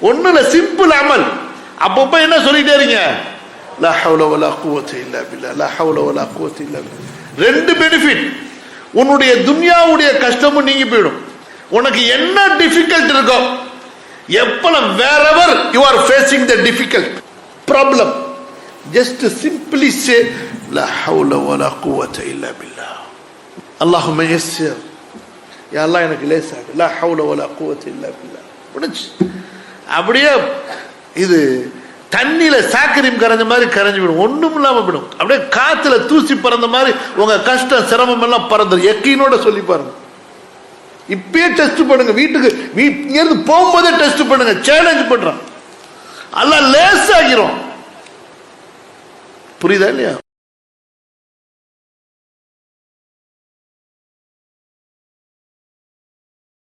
ஒண்ணும் சிம்பிள் அமல் அப்பப்ப என்ன சொல்லிட்டே இருங்க லா ஹவுல வலா குவத்து இல்லா பில்லா லா ஹவுல வலா குவத்து இல்லா ரெண்டு பெனிஃபிட் உன்னுடைய துன்யாவுடைய கஷ்டமும் நீங்கி போயிடும். உனக்கு என்ன டிஃபிகல்ட் இருக்கோ வேற ever you are facing the difficult problem just simply say லா ஹவுல வலா குவத்து இல்லா பில்லா. அல்லாஹும்ம யஸ்ஸிர் யா அல்லாஹ் எனக்கு லேசாக லா ஹவுல வலா குவத்து இல்லா பில்லா. முடிச்சு அப்படியே இது தண்ணியில சாக்கரியம் கரைஞ்ச மாதிரி கரைஞ்சு விடும். ஒன்றும் இல்லாமல் விடும். அப்படியே காத்துல தூசி பறந்த மாதிரி உங்க கஷ்டம் சிரமம் எல்லாம் பறந்துடும் எக்கையினோட சொல்லி பாருங்க. இப்பயே டெஸ்ட் பண்ணுங்க. வீட்டுக்கு வீ- போகும்போதே டெஸ்ட் பண்ணுங்க. சேலஞ்ச் பண்றோம். எல்லாம் லேஸ் லேசாகிறோம் புரியுதா இல்லையா?